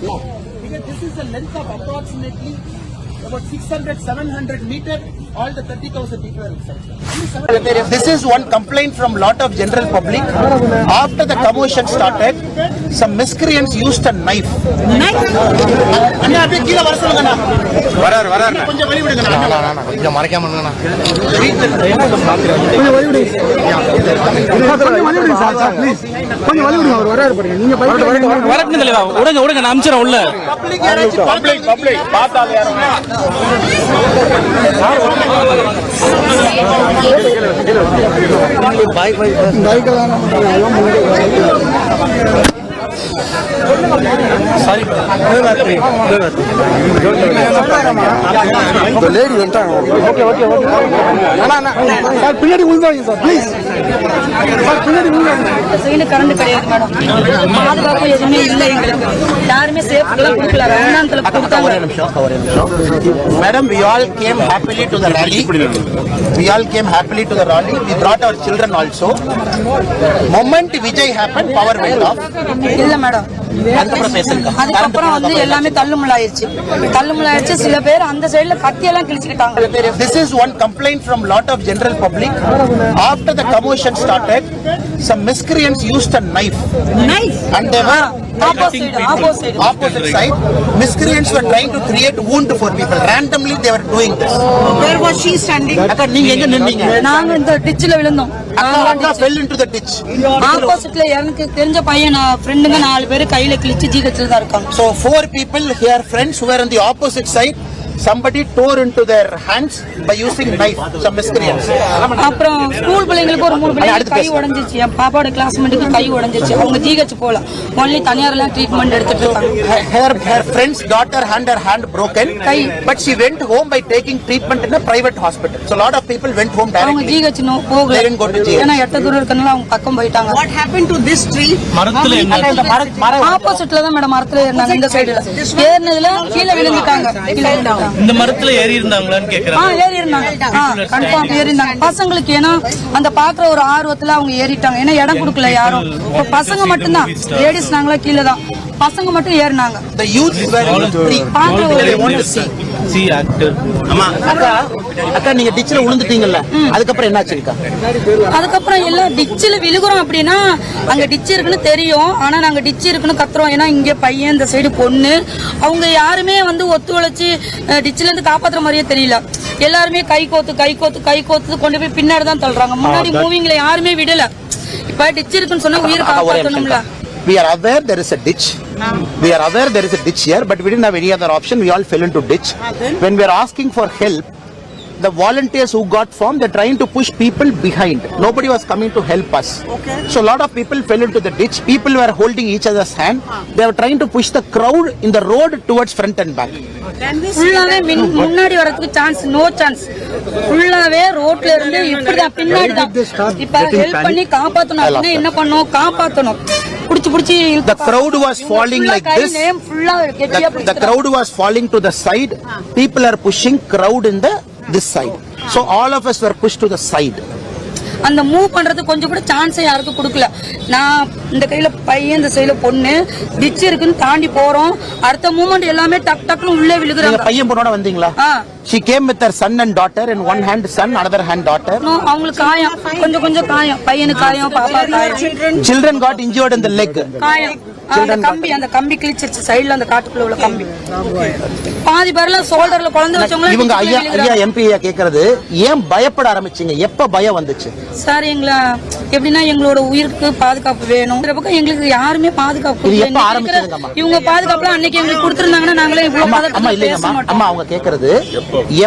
Because this is the length of approximately about 600, 700 meter. All the 30,000 people are inside. This is one complaint from lot of general public. After the commotion started, some miscreants used a knife. அண்ணா அப்படியே கீழே வர சொல்லுங்கண்ணா வராரு வராரு கொஞ்சம் வழி விடுங்கண்ணா அண்ணா, கொஞ்சம் மறைக்காம இருங்கண்ணா வரட்டும் தலைவா விடுங்க விடுங்க நான் அமிச்சிடறேன் உள்ள பப்ளிக் பப்ளிக் பப்ளிக் பார்த்தால் யாரும் லேடி வந்துட்டாங்க பின்னாடி விழுந்தாங்க சார் ப்ளீஸ் சைடு கரண்ட் கிடையாது மேடம் பாதுகாப்பு எதுவுமே இல்லை எங்களுக்கு யாருமே சேஃப்டிலாம் கொடுக்கல ரமணாந்தல கொடுத்தாங்க came happily to the rally. We all came happily to the rally. We brought our children also. Moment Vijay happened, power went off. இல்ல மேடம் அதுக்கப்புறம் வந்து எல்லாமே தள்ளுமுள்ளாயிருச்சு. தள்ளுமுள்ளாயிருச்சு. சில பேர் அந்த சைடுல கத்தியெல்லாம் கிழிச்சுக்கிட்டாங்க. This is one complaint from lot of general public. After the commotion started, some miscreants used a knife and they were opposite opposite opposite side. Miscreants were trying to create wound for people. Randomly they were doing this. Where was she standing? அக்கா நீங்க எங்க நின்னீங்க நாங்க இந்த டிச்சில விழுந்தோம் அக்கா fell into the ditch. ஆப்போசிட்ல எனக்கு தெரிஞ்ச பையன் ஃப்ரெண்டுங்க நாலு பேர் கையில கிழிச்சு ஜிஹெச்ல தான் இருக்காங்க So four people here, friends who were on the opposite side, somebody tore into their hands by using knife, some miscreants. அப்புறம் ஸ்கூல் பிள்ளைங்களுக்கு ஒரு மூணு பிள்ளைங்க அடுத்து கை. உடைஞ்சிச்சு என் பாப்பாவோட கிளாஸ்மேட்டுக்கு கை உடைஞ்சிச்சு அவங்க ஜிஹெச் போல ஒன்லி தனியார் எல்லாம் ட்ரீட்மெண்ட் எடுத்துட்டு இருக்காங்க Her, her, her friend's daughter had her hand broken, Kai. but she went home by taking treatment in a private hospital. So a lot of people went home அவங்க directly. GH போகல didn't go to GH. ஏன்னா எட்ட தூரம் இருக்கனால அவங்க பக்கம் போயிட்டாங்க What happened to this tree? மரத்துல என்ன இந்த ஆப்போசிட்ல தான் மேடம் மரத்துல ஏறினாங்க இந்த சைடுல ஏறினதுல கீழே விழுந்துட்டாங்க கீழே விழுந்துட்டாங்க இந்த மரத்துல ஏறி இருந்தாங்களான்னு ஆ கேக்குறேன் ஏறி இருந்தாங்க. கன்ஃபார்ம் ஏறி இருந்தாங்க. பசங்களுக்கு ஏன்னா அந்த பாக்குற ஒரு ஆர்வத்துல அவங்க ஏறிட்டாங்க. ஏன்னா இடம் கொடுக்கல யாரும். இப்ப பசங்க மட்டும்தான். லேடிஸ் நாங்களா கீழே தான் பசங்க மட்டும் ஏறினாங்க. சி ஆக்டர் ஆமா. அக்கா அக்கா நீங்க டிச்சில் விழுந்துட்டீங்கல்ல அதுக்கப்புறம் என்னாச்சு அக்கா? அதுக்கப்புறம் எல்லாம் டிச்சில் விழுகுறோம் அப்படின்னா அங்க டிச் இருக்குன்னு தெரியும். ஆனா நாங்க டிச் இருக்குன்னு கத்துறோம். ஏன்னா இங்க பையன் இந்த சைடு பொண்ணு. அவங்க யாருமே வந்து ஒத்துழைச்சு டிச்சில இருந்து காப்பாத்துற மாதிரியே தெரியல. எல்லாருமே கை கோத்து கை கோத்து கை கோத்து கொண்டு போய் பின்னாடி தான் தள்ளுறாங்க. முன்னாடி மூவிங்ல யாருமே விடல. இப்ப டிச் இருக்குன்னு சொன்னா உயிர் அக்கா. We are aware there is a ditch. We are aware there is a ditch here, but we didn't have any other option. We all fell into ditch. When we are asking for help, the volunteers who got formed, they're trying to push people behind. Nobody was coming to help us. So a lot of people fell into the ditch. People were holding each other's hand. They were trying to push the crowd in the road towards front and back. ஃபுல்லாவே மின்- முன்னாடி வரதுக்கு chance no chance ஃபுல்லாவே ரோட்ல இருந்து இப்படிதான் பின்னாடி தான் இப்ப ஹெல்ப் பண்ணி காப்பாத்தணும் என்ன பண்ணணும் காப்பாத்தணும் புடிச்சு புடிச்சு The crowd was falling like this. The, the crowd was falling to the side. People are pushing crowd in the this side. So all of us were pushed to the side. அந்த move பண்றது கொஞ்சம் கூட சான்ஸே யாருக்கும் கொடுக்கல. நான் இந்த கையில பையன் இந்த சைடுல பொண்ணு டிச் இருக்குன்னு தாண்டி போறோம். அடுத்த மூமெண்ட் எல்லாமே டக் டக்குன்னு உள்ளே விழுகுறாங்க. பையன் பொண்ணோட வந்தீங்களா? came with her son and daughter in one hand son, another hand daughter. இன்னும் அவங்களுக்கு காயம். கொஞ்சம் கொஞ்சம் காயம். பையனுக்கு காயம் பாப்பா காயம். Children got injured in the leg. காயம். அந்த கம்பி அந்த கம்பி கிழிச்சிருச்சு. சைடுல அந்த காட்டுக்குள்ள உள்ள கம்பி. பாதி பேர்ல சோல்டர்ல குழந்தை வச்சவங்க இவங்க ஐயா ஐயா எம்பி ஐயா கேக்குறது ஏன் பயப்பட ஆரம்பிச்சீங்க? எப்ப பயம் வந்துச்சு? சார் எங்களை எப்படின்னா எங்களோட உயிருக்கு பாதுகாப்பு வேணும். இந்த பக்கம் எங்களுக்கு யாருமே பாதுகாப்பு. எப்ப ஆரம்பிச்சதுங்கம்மா? இவங்க பாதுகாப்புலாம் அன்னைக்கு எங்களுக்கு கொடுத்திருந்தாங்கன்னா நாங்களே இவ்வளவு பாதுகாப்பு இல்லைங்கம்மா அம்மா அவங்க கேக்குறது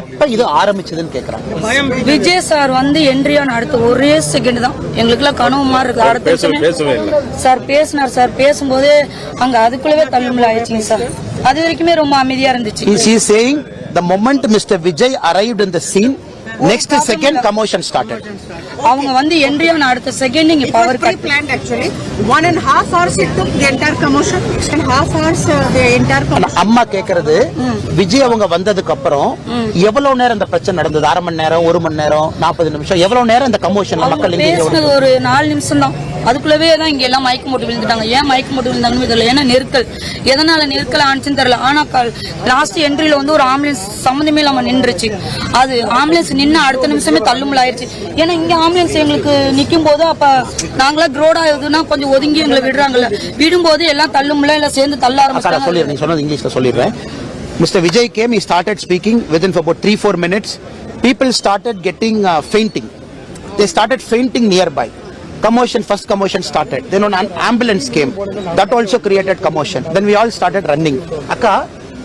எப்ப இது ஆரம்பிச்சதுன்னு கேக்குறாங்க. விஜய் சார் வந்து என்ட்ரியான அடுத்த ஒரே செகண்ட் தான். எங்களுக்கு எல்லாம் கனவு மாதிரி இருக்கு. அடுத்த சார் பேசினார். சார் பேசும்போது அங்க அதுக்குள்ளவே தள்ளுமுள்ள ஆயிடுச்சுங்க சார். அது வரைக்குமே ரொம்ப அமைதியா இருந்துச்சு. She is saying the moment Mr. Vijay arrived in the scene, next second commotion started. அவங்க வந்து என்ட்ரியான அடுத்த செகண்ட் இங்க power cut half hours it took the entire commotion. Six and a half hours uh, the entire ஆனா commotion. அம்மா கேக்குறது விஜய் அவங்க வந்ததுக்கு அப்புறம் எவ்வளவு நேரம் இந்த பிரச்சனை நடந்தது? அரை மணி நேரம் ஒரு மணி நேரம் நாற்பது நிமிஷம் எவ்வளவு நேரம் இந்த கமோஷன்ல அவங்க மக்கள் இங்க ஒரு நாலு நிமிஷம் தான் அதுக்குள்ளவே தான் இங்க எல்லாம் மயக்கம் போட்டு விழுந்துட்டாங்க. ஏன் மயக்கம் போட்டு விழுந்தாங்கன்னு தெரியல. ஏன்னா நெருக்கல். எதனால நெருக்கல் ஆனிச்சுன்னு தெரியல. ஆனா லாஸ்ட் என்ட்ரியில வந்து ஒரு ஆம்புலன்ஸ் சம்மந்தமே இல்லாம நின்றுச்சு. அது ஆம்புலன்ஸ் நின்று அடுத்த நிமிஷமே தள்ளுமுள்ள ஆயிருச்சு. ஏன்னா இங்க ஆம்புலன்ஸ் எங்களுக்கு நிக்கும் போது அப்ப நாங்களா ரோடா எதுனா கொஞ்சம் ஒதுங்கி எங்களை விடுறாங்கல்ல. விடும்போது எல்லாம் தள்ளுமுள்ள எல்லாம் சேர்ந்து தள்ள ஆரம்பிச்சாங்க சொன்னது இங்கிலீஷ்ல சொல்லிடுறேன். Mister Vijay came he started speaking within for about three four minutes. People started getting uh, fainting. They started fainting nearby. commotion first commotion started then an ambulance came that also created commotion then we all started running akka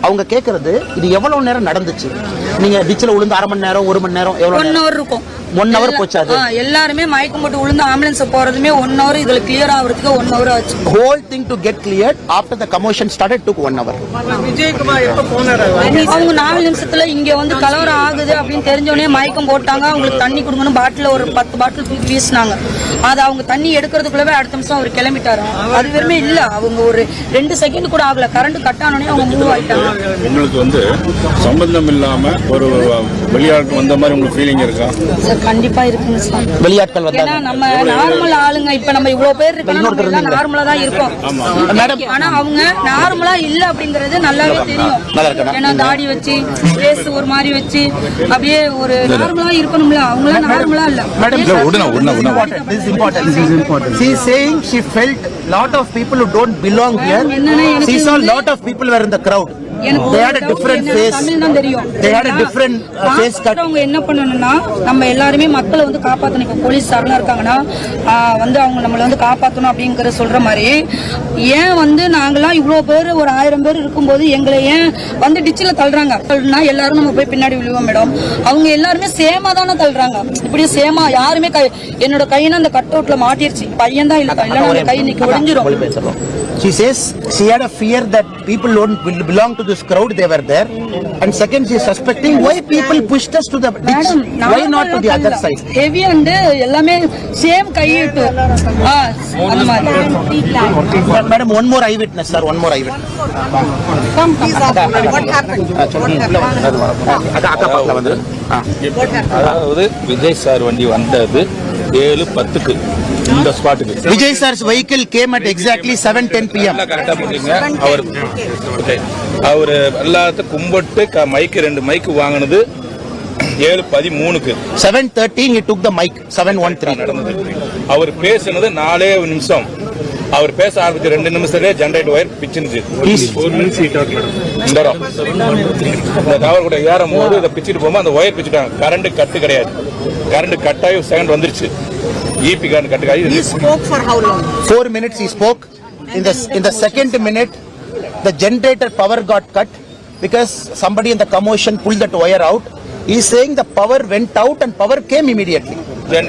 அவங்க கேக்குறது இது எவ்வளவு நேரம் நடந்துச்சு? நீங்க டிச்சில் விழுந்து அரை மணி நேரம் ஒரு மணி நேரம் எவ்வளவு ஒன் ஹவர் இருக்கும். One hour எல்லா- போச்சா அது? ஆ, எல்லாருமே மயக்கம் போட்டு விழுந்து ஆம்புலன்ஸ் போறதுமே ஒன் ஹவர் இதுல கிளியர் ஆகுறதுக்கு ஒன் ஹவர் ஆச்சு. Whole thing to get cleared after the commotion started took one hour. அவங்க நாலு நிமிஷத்துல இங்க வந்து கலவரம் ஆகுது அப்படின்னு தெரிஞ்சோடனே மயக்கம் போட்டாங்க. அவங்களுக்கு தண்ணி கொடுக்கணும் பாட்டில ஒரு பத்து பாட்டில் தூக்கி வீசினாங்க. அது அவங்க தண்ணி எடுக்கிறதுக்குள்ளவே அடுத்த நிமிஷம் அவர் கிளம்பிட்டாரு. அது வெறுமே இல்ல அவங்க ஒரு ரெண்டு செகண்ட் கூட ஆகல. கரண்ட் கட் ஆனோடனே அவங்க மூவ் ஆயிட்டாங்க. உங்களுக்கு வந்து சம்பந்தம் இல்லாம ஒரு வெளியாட்டு வந்த மாதிரி உங்களுக்கு ஃபீலிங் இருக்கா? சார் கண்டிப்பா இருக்குங்க சார். வெளியாட்கள் வந்தாங்க. நம்ம நார்மல் ஆளுங்க இப்ப நம்ம இவ்வளவு பேர் இருக்கோம் நார்மலா தான் இருக்கோம். மேடம். ஆனா அவங்க நார்மலா இல்ல அப்படிங்கறது நல்லாவே தெரியும். இருக்கா? ஏன்னா தாடி வச்சு ஃபேஸ் ஒரு மாதிரி வச்சு அப்படியே ஒரு நார்மலா இருக்கணும்ல. அவங்கள நார்மலா இல்ல. Madam, இல்ல, விடுனா, விடுனா, விடுனா. This is important. This is important. She is saying she felt lot of people who don't belong here. என்னன்னா எனக்கு She saw They had a different face. They had a different uh, face cut. அவங்க என்ன பண்ணணும்னா நம்ம எல்லாருமே மக்களை வந்து காப்பாத்தணும் இப்ப போலீஸ் சார்லாம் இருக்காங்கன்னா வந்து அவங்க நம்மள வந்து காப்பாத்தணும் அப்படிங்கிற சொல்ற மாதிரி ஏன் வந்து நாங்கெல்லாம் இவ்வளவு பேர் ஒரு ஆயிரம் பேர் இருக்கும்போது எங்களை ஏன் வந்து டிச்சில் தள்ளுறாங்க தள்ளுனா எல்லாரும் நம்ம போய் பின்னாடி விழுவோம் மேடம் அவங்க எல்லாருமே சேமா தானே தள்ளுறாங்க இப்படி சேமா யாருமே கை என்னோட கையின அந்த கட் அவுட்ல மாட்டிருச்சு பையன் தான் இல்ல இல்லைன்னா கை இன்னைக்கு ஒடிஞ்சிரும் She says she had a fear that people don't bel- belong to this crowd. They were there. And second, she is suspecting why people pushed us to the ditch. Why not to the other side? Heavy and எல்லாமே same கையிட்டு அந்த மாதிரி Madam, one more eyewitness, sir. One more eyewitness. Please, uh, what happened? அக்கா அக்கா பக்கத்துல வந்து. அதாவது Vijay sir வண்டி வந்தது ஏழு பத்துக்கு இந்த ஸ்பாட்டுக்கு Vijay sir's vehicle came at exactly 7:10 p.m. எல்லாம் கரெக்டா பண்ணீங்க அவர். அவரு எல்லாத்தையும் கும்பிட்டு மைக்கு ரெண்டு மைக்கு வாங்கினது ஏழு பதிமூணுக்கு 7:13 he took the mic. 7:13. நடந்தது அவர் பேசுனது நாலே நிமிஷம் அவர் பேச ஆரம்பிச்ச ரெண்டு நிமிஷத்துலயே ஜெனரேட் ஒயர் பிச்சுனுச்சு இந்த. இந்த டவர் கூட ஏறும் போது இதை பிச்சுட்டு போகும்போது அந்த ஒயர் பிச்சுட்டாங்க கரண்ட் கட்டு கிடையாது கரண்ட் கட்டாயி செகண்ட் வந்துருச்சு ஈபி கரண்ட் கட்டு He கிடையாது spoke for how long? Four minutes he spoke. In the in the second minute, the generator power got cut because somebody in the commotion pulled that wire out. He's saying